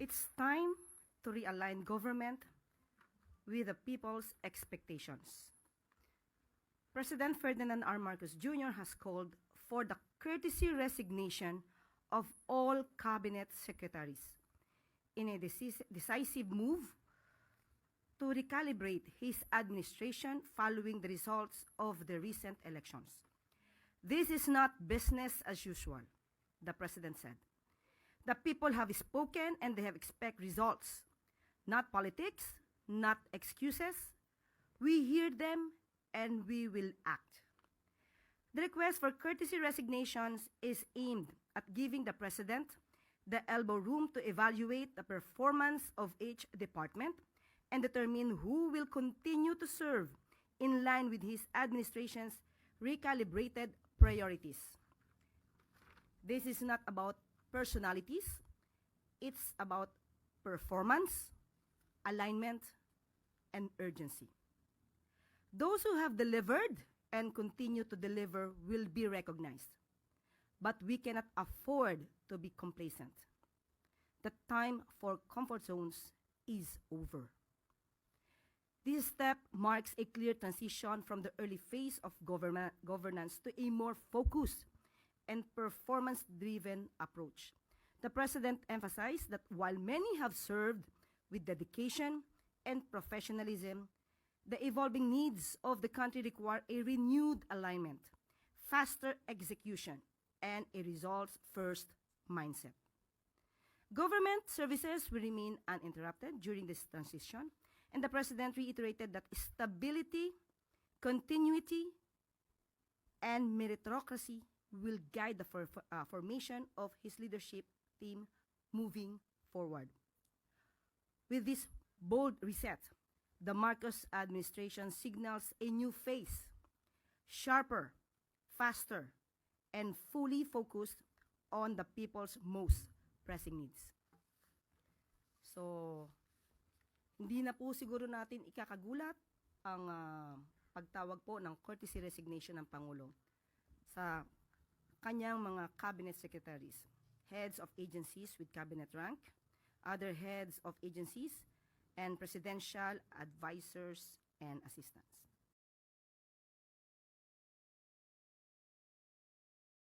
It's time to realign government with the people's expectations. President Ferdinand R. Marcos Jr. has called for the courtesy resignation of all cabinet secretaries in a decisive move to recalibrate his administration following the results of the recent elections. This is not business as usual, the president said. The people have spoken and they have expect results, not politics, not excuses. We hear them and we will act. The request for courtesy resignations is aimed at giving the president the elbow room to evaluate the performance of each department and determine who will continue to serve in line with his administration's recalibrated priorities. This is not about personalities, it's about performance, alignment, and urgency. Those who have delivered and continue to deliver will be recognized. But we cannot afford to be complacent. The time for comfort zones is over. This step marks a clear transition from the early phase of government, governance to a more focused and performance driven approach. The President emphasized that while many have served with dedication and professionalism, the evolving needs of the country require a renewed alignment, faster execution, and a results first mindset. Government services will remain uninterrupted during this transition, and the President reiterated that stability, continuity, and meritocracy will guide the for, uh, formation of his leadership team moving forward. With this bold reset, the Marcos administration signals a new phase, sharper, faster, and fully focused on the people's most pressing needs. So, hindi na po siguro natin ikakagulat ang ah, pagtawag po ng courtesy resignation ng Pangulo sa kanyang mga cabinet secretaries, heads of agencies with cabinet rank, other heads of agencies, and presidential advisors and assistants.